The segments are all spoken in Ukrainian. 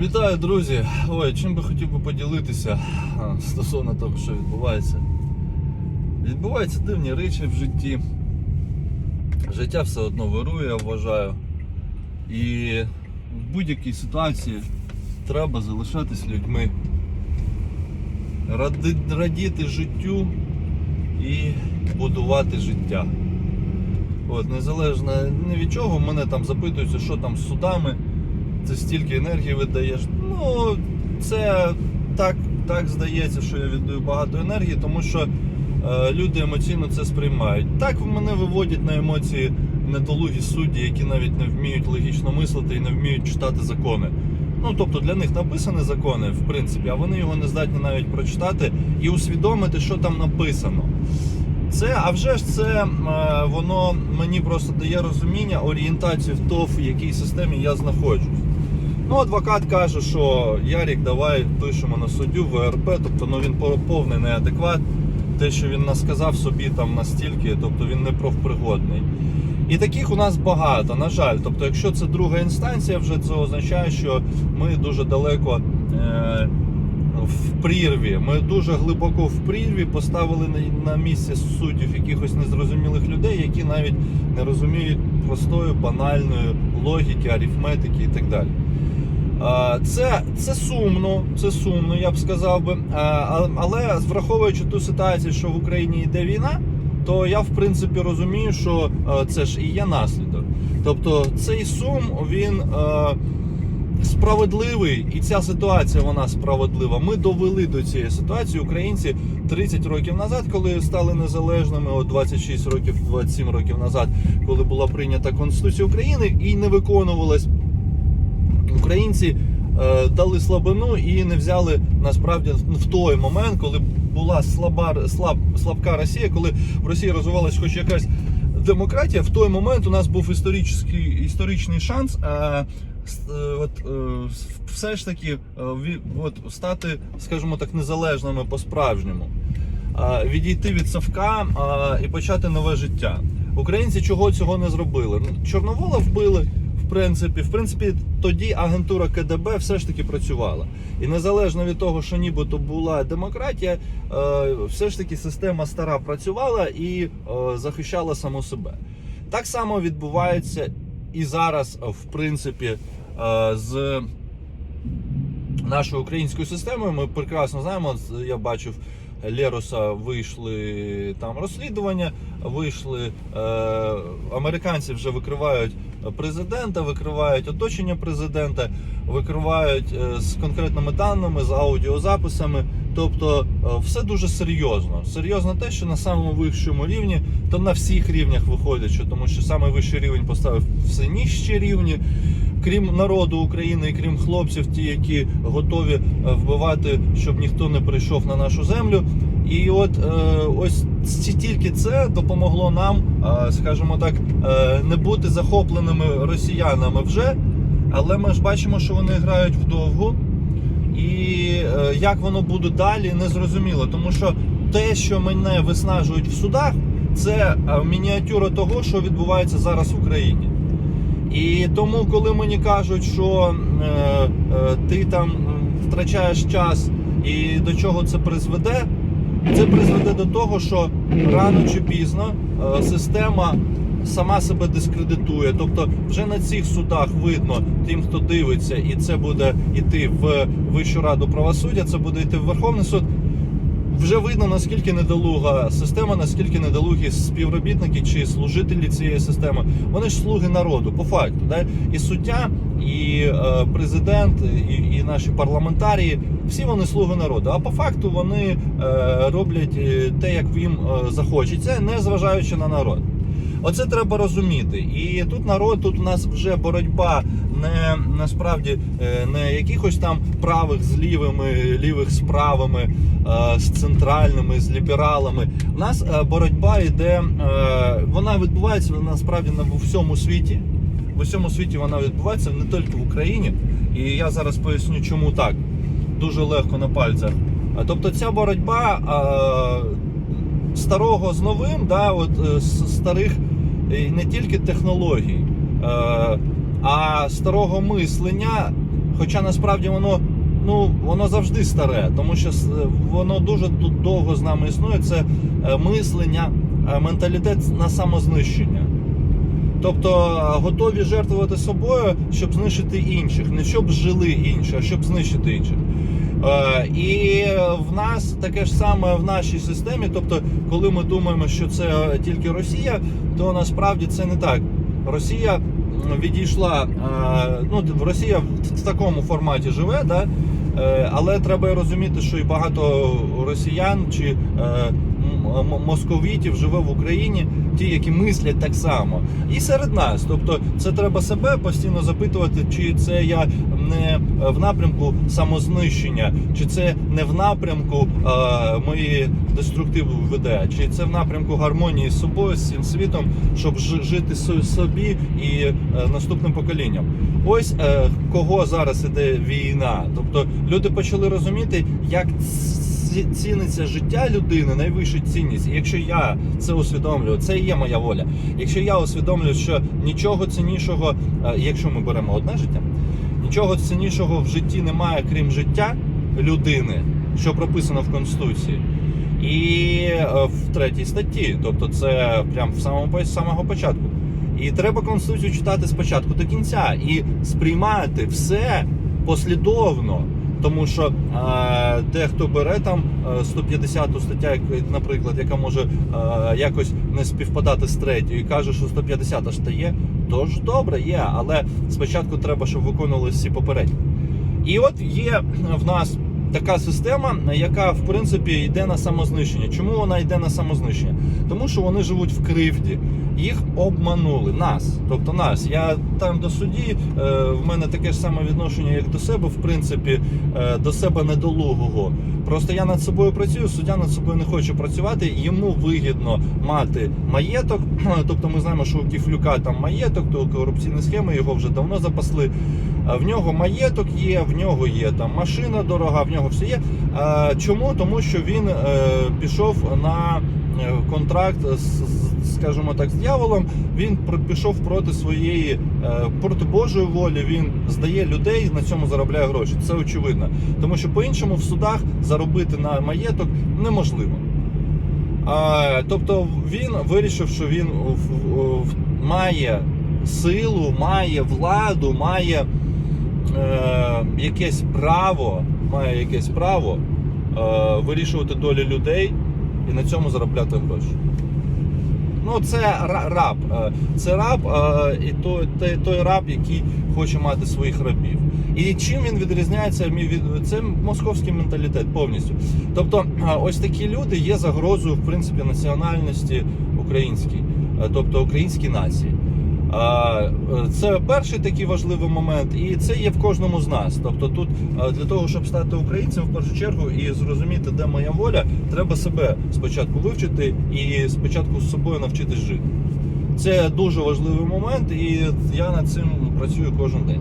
Вітаю, друзі! Ой, чим би хотів би поділитися стосовно того, що відбувається. Відбуваються дивні речі в житті. Життя все одно вирує, я вважаю. І в будь-якій ситуації треба залишатись людьми. Ради, радіти життю і будувати життя. От, незалежно ні від чого, мене там запитуються, що там з судами ти стільки енергії видаєш. Ну, це так, так здається, що я віддаю багато енергії, тому що е, люди емоційно це сприймають. Так мене виводять на емоції недолугі судді, які навіть не вміють логічно мислити і не вміють читати закони. Ну, тобто для них написані закони, в принципі, а вони його не здатні навіть прочитати і усвідомити, що там написано. Це, а вже ж це е, воно мені просто дає розуміння, орієнтацію в то, в якій системі я знаходжусь. Ну, адвокат каже, що Ярік, давай пишемо на суддю ВРП, тобто ну, він по- повний неадекват. Те, що він насказав собі там настільки, тобто він не профпригодний. І таких у нас багато, на жаль. Тобто, якщо це друга інстанція, вже це означає, що ми дуже далеко е, в прірві. Ми дуже глибоко в прірві поставили на, на місце суддів якихось незрозумілих людей, які навіть не розуміють простої, банальної логіки, арифметики і так далі. Це, це сумно, це сумно, я б сказав би. Але враховуючи ту ситуацію, що в Україні йде війна, то я в принципі розумію, що це ж і є наслідок. Тобто цей сум він справедливий, і ця ситуація вона справедлива. Ми довели до цієї ситуації українці 30 років назад, коли стали незалежними, от 26 років, 27 років назад, коли була прийнята Конституція України і не виконувалась українці е, дали слабину і не взяли насправді в той момент, коли була слаба слаб, слабка Росія, коли в Росії розвивалась хоч якась демократія. В той момент у нас був історичний, історичний шанс. Е, е, От е, все ж таки е, от, стати, скажімо так, незалежними по-справжньому, відійти від Савка і почати нове життя. Українці чого цього не зробили? Чорновола вбили, принципі. В принципі, тоді агентура КДБ все ж таки працювала. І незалежно від того, що нібито була демократія, е, все ж таки система стара працювала і е, захищала саму себе. Так само відбувається і зараз, е, в принципі, з нашою українською системою. Ми прекрасно знаємо. Я бачив. Леруса вийшли там розслідування, вийшли е, американці вже викривають президента, викривають оточення президента, викривають е, з конкретними даними, з аудіозаписами. Тобто е, все дуже серйозно. Серйозно те, що на самому вищому рівні, то на всіх рівнях виходить, що тому що саме вищий рівень поставив все нижчі рівні. Крім народу України і крім хлопців, ті, які готові е, вбивати, щоб ніхто не прийшов на нашу землю. І от ось тільки це допомогло нам, е, скажімо так, е, не бути захопленими росіянами вже. Але ми ж бачимо, що вони грають вдовгу. І е, як воно буде далі, не зрозуміло. Тому що те, що мене виснажують в судах, це мініатюра того, що відбувається зараз в Україні. І тому, коли мені кажуть, що ти там втрачаєш час і до чого це призведе, це призведе до того, що рано чи пізно е, система сама себе дискредитує. Тобто, вже на цих судах видно тим, хто дивиться, і це буде йти в Вищу раду правосуддя, це буде йти в Верховний суд. Вже видно наскільки недолуга система, наскільки недолугі співробітники чи служителі цієї системи. Вони ж слуги народу, по факту. Да? І суддя, і е, президент, і, і наші парламентарії, всі вони слуги народу. А по факту вони е, роблять е, те, як їм захочеться, не зважаючи на народ. Оце треба розуміти. І тут народ, тут у нас вже боротьба не насправді не якихось там правих з лівими, лівих з правими, з центральними, з лібералами. У нас боротьба йде, вона відбувається насправді на всьому світі. В усьому світі вона відбувається не тільки в Україні. І я зараз поясню, чому так. Дуже легко на пальцях. Тобто ця боротьба е, старого з новим, да, от, е, з старих е, не тільки технологій, е, а старого мислення, Хоча насправді воно ну воно завжди старе, тому що воно дуже довго з нами існує. Це е, мислення, е, менталітет на самознищення. Тобто е, готові жертвувати собою, щоб знищити інших, не щоб жили інші, а щоб знищити інших. Е, І в нас таке ж саме в нашій системі. Тобто, коли ми думаємо, що це тільки Росія, то насправді це не так. Росія відійшла, е, ну Росія в- такому форматі живе, да? Е, але треба розуміти, що і багато росіян чи е, московітів живе в Україні, ті, які мислять так само, і серед нас. Тобто, це треба себе постійно запитувати, чи це я не в напрямку самознищення, чи це не в напрямку е, моєї деструктиву веде, чи це в напрямку гармонії з собою, з цим світом, щоб жити собі і е, наступним поколінням. Ось е, кого зараз іде війна. Тобто люди почали розуміти, як ціниться життя людини, найвища цінність. І якщо я це усвідомлюю, це і є моя воля. Якщо я усвідомлюю, що нічого ціннішого, е, якщо ми беремо одне життя, нічого ціннішого в житті немає, крім життя людини, що прописано в Конституції. І е, в третій статті, тобто це прям в самому самого початку. І треба конституцію читати спочатку до кінця і сприймати все послідовно. Тому що е, дехто бере там е, 150 стаття, наприклад, яка може е, якось не співпадати з третьою, і каже, що 150 ж та є. Тож добре, є, але спочатку треба, щоб виконували всі попередні. І от є в нас така система, яка в принципі йде на самознищення. Чому вона йде на самознищення? Тому що вони живуть в кривді. Їх обманули, нас, тобто нас. Я там до судді, е, в мене таке ж саме відношення, як до себе, в принципі, е, до себе недолугого. Просто я над собою працюю, суддя над собою не хоче працювати. Йому вигідно мати маєток. Тобто ми знаємо, що у Кіфлюка там маєток, то корупційні схеми його вже давно запасли. В нього маєток є, в нього є там машина дорога, в нього все є. Чому? Тому що він е, пішов на контракт скажімо так, з дьяволом. Він пішов проти своєї, е, проти Божої волі. Він здає людей, на цьому заробляє гроші. Це очевидно. Тому що по-іншому в судах заробити на маєток неможливо. А, тобто він вирішив, що він в- в- має силу, має владу, має е, якесь право, має якесь право е, вирішувати долі людей і на цьому заробляти гроші. Ну, це раб. Е, Це раб е, і той, той, той раб, який хоче мати своїх рабів. І чим він відрізняється від це московський менталітет повністю. Тобто, е, ось такі люди є загрозою в принципі національності українській, тобто українській нації. Це перший такий важливий момент, і це є в кожному з нас. Тобто, тут для того, щоб стати українцем, в першу чергу і зрозуміти, де моя воля, треба себе спочатку вивчити і спочатку з собою навчитись жити. Це дуже важливий момент, і я над цим працюю кожен день.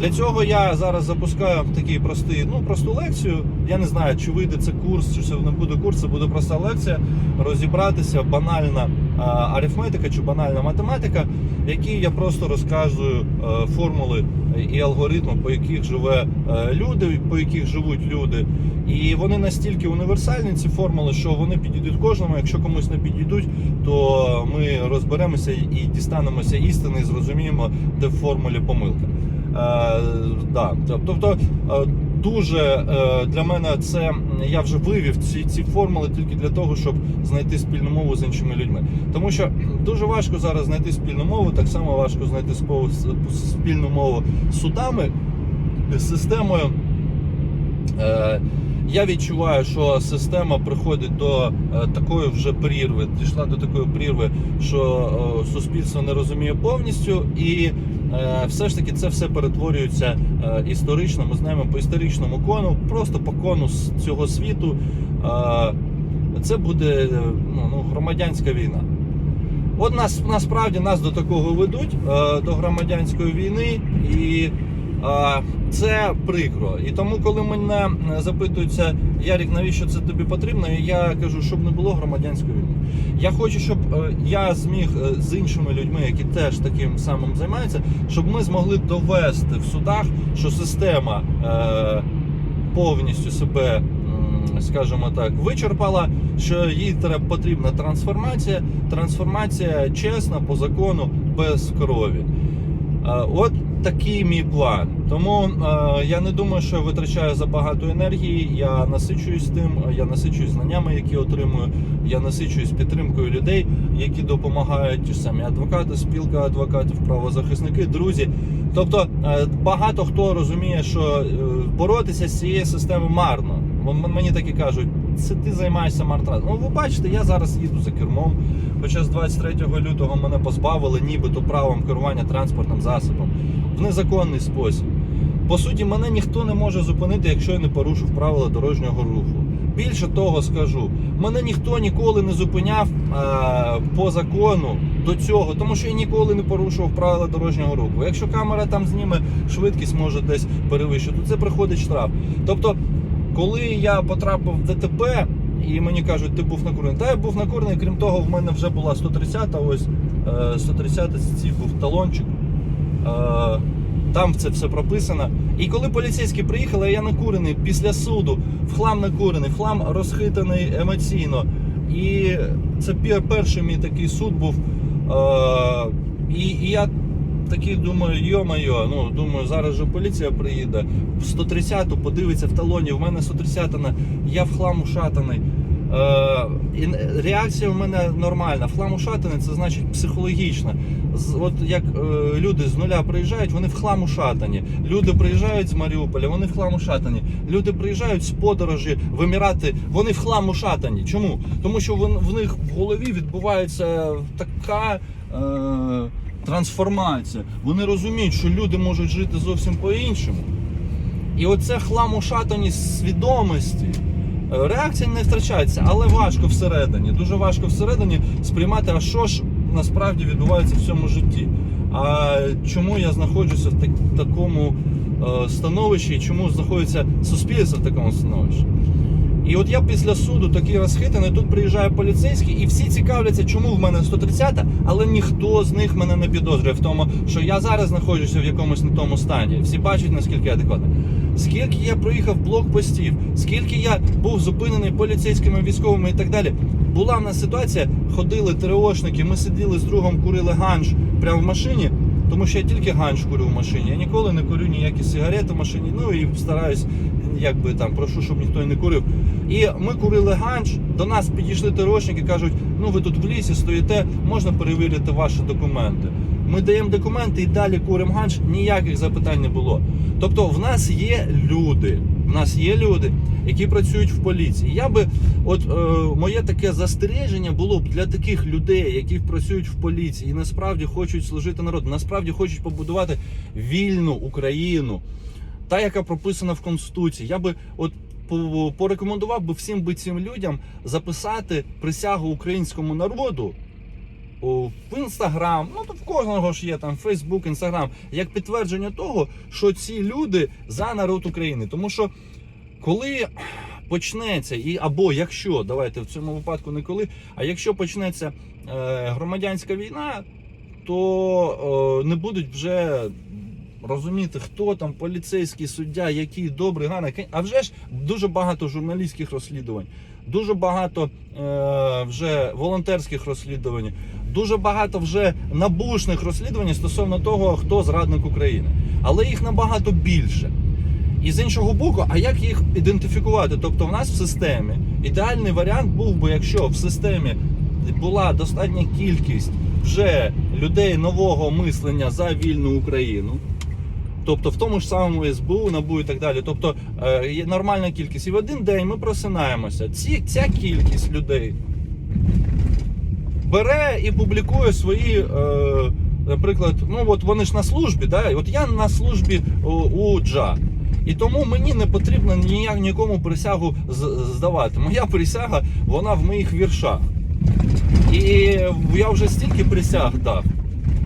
Для цього я зараз запускаю такий простий, ну просту лекцію. Я не знаю, чи вийде це курс, чи це не буде курс, це буде проста лекція. Розібратися банальна арифметика чи банальна математика, в якій я просто розказую е, формули і алгоритми, по яких живе е, люди, по яких живуть люди. І вони настільки універсальні, ці формули, що вони підійдуть кожному. Якщо комусь не підійдуть, то ми розберемося і дістанемося істини, і зрозуміємо, де в формулі помилка. Е, да. Тобто е, дуже е, для мене це я вже вивів ці, ці формули тільки для того, щоб знайти спільну мову з іншими людьми. Тому що дуже важко зараз знайти спільну мову, так само важко знайти спільну мову з судами, з системою. Я відчуваю, що система приходить до такої вже прірви, дійшла до такої прірви, що суспільство не розуміє повністю, і все ж таки це все перетворюється е, історично. Ми знаємо по історичному кону, просто по кону з цього світу. Е, це буде е, ну, ну, громадянська війна. От нас насправді нас до такого ведуть, е, до громадянської війни, і е, це прикро. І тому, коли мене е, запитуються, Ярік, навіщо це тобі потрібно? Я кажу, щоб не було громадянської війни. Я хочу, щоб е, я зміг е, з іншими людьми, які теж таким самим займаються, щоб ми змогли довести в судах, що система е, повністю себе, скажімо так, вичерпала, що їй потрібна трансформація. Трансформація чесна по закону без крові. Е, От такий мій план. Тому е, я не думаю, що я витрачаю забагато енергії. Я насичуюсь тим, я насичуюсь знаннями, які отримую. Я насичуюсь підтримкою людей, які допомагають ті самі адвокати, спілка адвокатів, правозахисники, друзі. Тобто е, багато хто розуміє, що е, боротися з цією системою марно. Мені так і кажуть, це ти займаєшся мартратом. Ну, ви бачите, я зараз їду за кермом. Хоча з 23 лютого мене позбавили нібито правом керування транспортним засобом незаконний спосіб. По суті, мене ніхто не може зупинити, якщо я не порушив правила дорожнього руху. Більше того скажу, мене ніхто ніколи не зупиняв е, по закону до цього, тому що я ніколи не порушував правила дорожнього руху. Якщо камера там зніме швидкість, може десь перевищити, це приходить штраф. Тобто, коли я потрапив в ДТП, і мені кажуть, ти був накурений. Та я був накурений, крім того, в мене вже була 130-та, ось е, 130 ці був талончик. Е, Там це все прописано. І коли поліцейські приїхали, я накурений після суду, в хлам накурений, в хлам розхитаний емоційно. І це перший мій такий суд був. Е, І, я такий думаю, йо-майо, ну думаю, зараз же поліція приїде. В 130-ту подивиться в талоні, в мене 130 на я в хлам ушатаний. Е, реакція в мене нормальна. В хлам ушатаний це значить психологічна. От як е, люди з нуля приїжджають, вони в хлам ушатані. Люди приїжджають з Маріуполя, вони в хлам ушатані. Люди приїжджають з подорожі в Емірати, вони в хлам ушатані. Чому? Тому що в них в голові відбувається така. Е, Трансформація. Вони розуміють, що люди можуть жити зовсім по-іншому. І оце хлам ушатаність свідомості. Реакція не втрачається, але важко всередині. Дуже важко всередині сприймати, а що ж насправді відбувається в цьому житті. А чому я знаходжуся в так- такому е, становищі, і чому знаходиться суспільство в такому становищі? І от я після суду такий розхитаний, тут приїжджає поліцейський, і всі цікавляться, чому в мене 130, але ніхто з них мене не підозрює в тому, що я зараз знаходжуся в якомусь не тому стані. Всі бачать, наскільки я адекватний. Скільки я проїхав блокпостів, скільки я був зупинений поліцейськими, військовими і так далі. Була в нас ситуація, ходили ТРОшники, ми сиділи з другом, курили ганж прямо в машині, тому що я тільки ганж курю в машині. Я ніколи не курю ніякі сигарети в машині. Ну і стараюсь, якби там прошу, щоб ніхто не курив. І ми курили ганж. До нас підійшли ТРОшники, кажуть: ну ви тут в лісі стоїте, можна перевірити ваші документи. Ми даємо документи і далі куримо ганж, ніяких запитань не було. Тобто, в нас є люди, в нас є люди, які працюють в поліції. Я би, от е, моє таке застереження було б для таких людей, які працюють в поліції і насправді хочуть служити народу, насправді хочуть побудувати вільну Україну, та яка прописана в Конституції. Я би от порекомендував би всім би цим людям записати присягу українському народу. В інстаграм, ну то в кожного ж є там Фейсбук, інстаграм, як підтвердження того, що ці люди за народ України. Тому що коли почнеться, і або якщо, давайте в цьому випадку не коли, а якщо почнеться е, громадянська війна, то е, не будуть вже розуміти, хто там поліцейський суддя, який добрий, гарний. А вже ж дуже багато журналістських розслідувань, дуже багато е, вже волонтерських розслідувань, дуже багато вже набушних розслідувань стосовно того, хто зрадник України. Але їх набагато більше. І з іншого боку, а як їх ідентифікувати? Тобто, в нас в системі ідеальний варіант був би, якщо в системі була достатня кількість вже людей нового мислення за вільну Україну. Тобто в тому ж самому СБУ, НАБУ і так далі. Тобто е, є нормальна кількість. І в один день ми просинаємося. Ці, ця кількість людей бере і публікує свої, е, наприклад, ну от вони ж на службі, да? от я на службі у, ДЖА. І тому мені не потрібно ніяк нікому присягу здавати. Моя присяга, вона в моїх віршах. І я вже стільки присяг дав.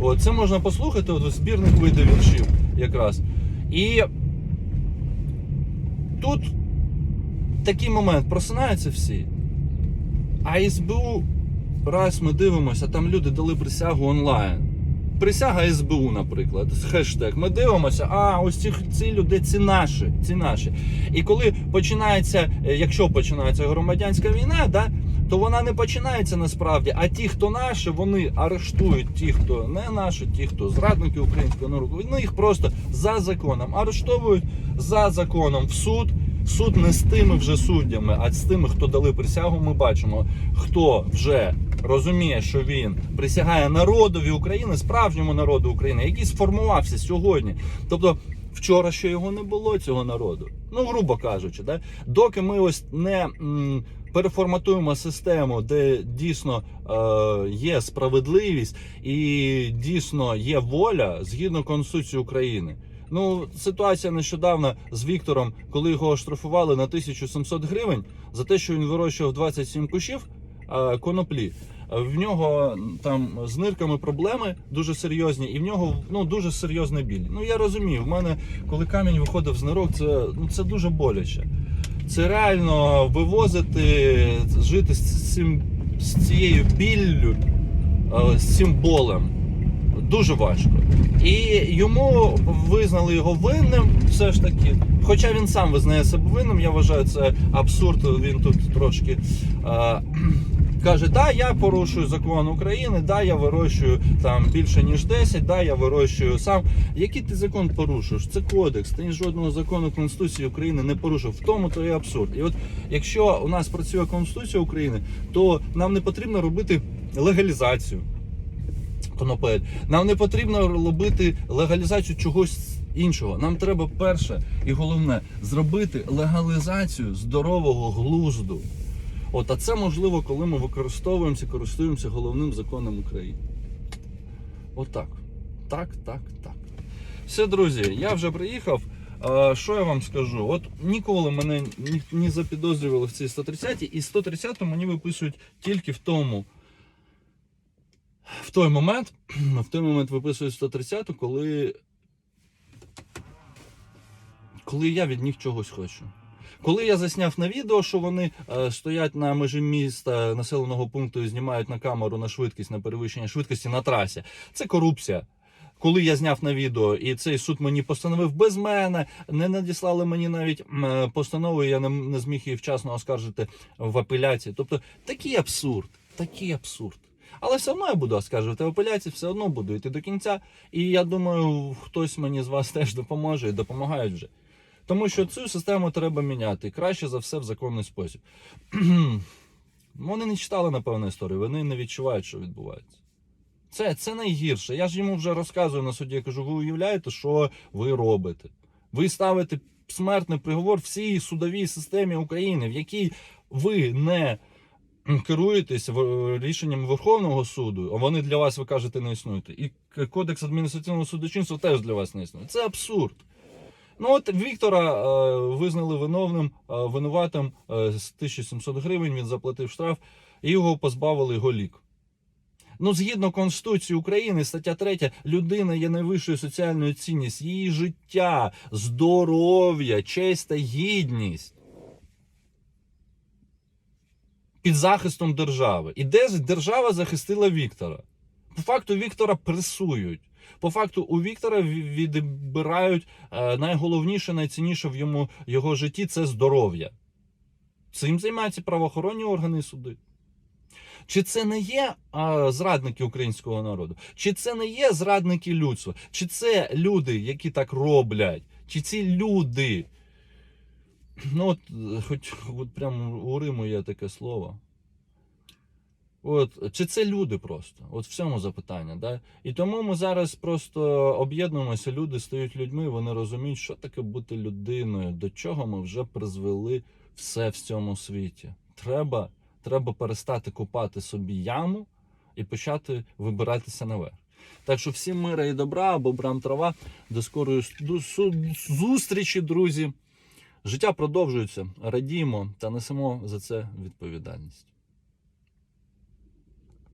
От, це можна послухати от, збірних видів віршів якраз. І тут такий момент, просинаються всі. А СБУ раз ми дивимося, там люди дали присягу онлайн. Присяга СБУ, наприклад, хештег. Ми дивимося, а ось ці, ці люди, ці наші, ці наші. І коли починається, е, якщо починається громадянська війна, да, то вона не починається насправді. А ті, хто наші, вони арештують ті, хто не наші, ті, хто зрадники українського народу. Вони їх просто за законом арештовують за законом в суд. Суд не з тими вже суддями, а з тими, хто дали присягу. Ми бачимо, хто вже розуміє, що він присягає народові України, справжньому народу України, який сформувався сьогодні. Тобто. Вчора ще його не було цього народу. Ну, грубо кажучи, да? доки ми ось не м, переформатуємо систему, де дійсно е, є справедливість і дійсно є воля згідно Конституції України. Ну, ситуація нещодавно з Віктором, коли його оштрафували на 1700 гривень за те, що він вирощував 27 кущів е, коноплі. В нього там з нирками проблеми дуже серйозні, і в нього ну дуже серйозний біль. Ну я розумію, в мене коли камінь виходив з нирок, це ну це дуже боляче. Це реально вивозити, жити з цим з цією біллю, е, з цим болем. Дуже важко. І йому визнали його винним, все ж таки. Хоча він сам визнає себе винним, я вважаю, це абсурд. Він тут трошки е, каже: да, я порушую закон України, да, я вирощую там більше ніж 10, да, я вирощую сам. Який ти закон порушуєш? Це кодекс. Ти жодного закону Конституції України не порушив. В тому то і абсурд. І от якщо у нас працює Конституція України, то нам не потрібно робити легалізацію конопель. Нам не потрібно робити легалізацію чогось іншого. Нам треба перше і головне зробити легалізацію здорового глузду. От, а це можливо, коли ми використовуємося, користуємося головним законом України. Отак. Так, так, так. Все, друзі, я вже приїхав. Що я вам скажу? От ніколи мене не запідозрювали в цій 130 і 130 мені виписують тільки в тому. В той момент, в той момент виписують 130, коли. Коли я від них чогось хочу. Коли я засняв на відео, що вони е, стоять на межі міста населеного пункту і знімають на камеру на швидкість на перевищення швидкості на трасі, це корупція. Коли я зняв на відео, і цей суд мені постановив без мене, не надіслали мені навіть е, постанову, я не, не зміг її вчасно оскаржити в апеляції. Тобто такий абсурд, такий абсурд. Але все одно я буду оскаржувати в апеляції, все одно буду йти до кінця. І я думаю, хтось мені з вас теж допоможе і допомагають вже. Тому що цю систему треба міняти. Краще за все в законний спосіб. Вони не читали, напевно, історію, вони не відчувають, що відбувається. Це, це найгірше. Я ж йому вже розказую на суді, я кажу, ви уявляєте, що ви робите? Ви ставите смертний приговор всій судовій системі України, в якій ви не керуєтесь рішенням Верховного суду, а вони для вас, ви кажете, не існують. І кодекс адміністративного судочинства теж для вас не існує. Це абсурд. Ну от Віктора е, визнали виновним, е, винуватим е, з 1700 гривень. Він заплатив штраф і його позбавили голік. Ну, згідно Конституції України, стаття 3, людина є найвищою соціальною цінністю, її життя, здоров'я, честь та гідність. Під захистом держави. І де держава захистила Віктора? По факту Віктора пресують. По факту у Віктора відбирають е, найголовніше, найцінніше в йому його житті це здоров'я. Цим займаються правоохоронні органи і суди. Чи це не є а, зрадники українського народу? Чи це не є зрадники людства? Чи це люди, які так роблять? Чи ці люди? Ну, от, е, хоч от прямо у Риму є таке слово. От, чи це люди просто? От в цьому запитання. Да? І тому ми зараз просто об'єднуємося, люди стають людьми, вони розуміють, що таке бути людиною, до чого ми вже призвели все в цьому світі. Треба, треба перестати купати собі яму і почати вибиратися наверх. Так що всім мира і добра, бобрам трава. До скорої зустрічі, друзі. Життя продовжується, радіємо та несемо за це відповідальність.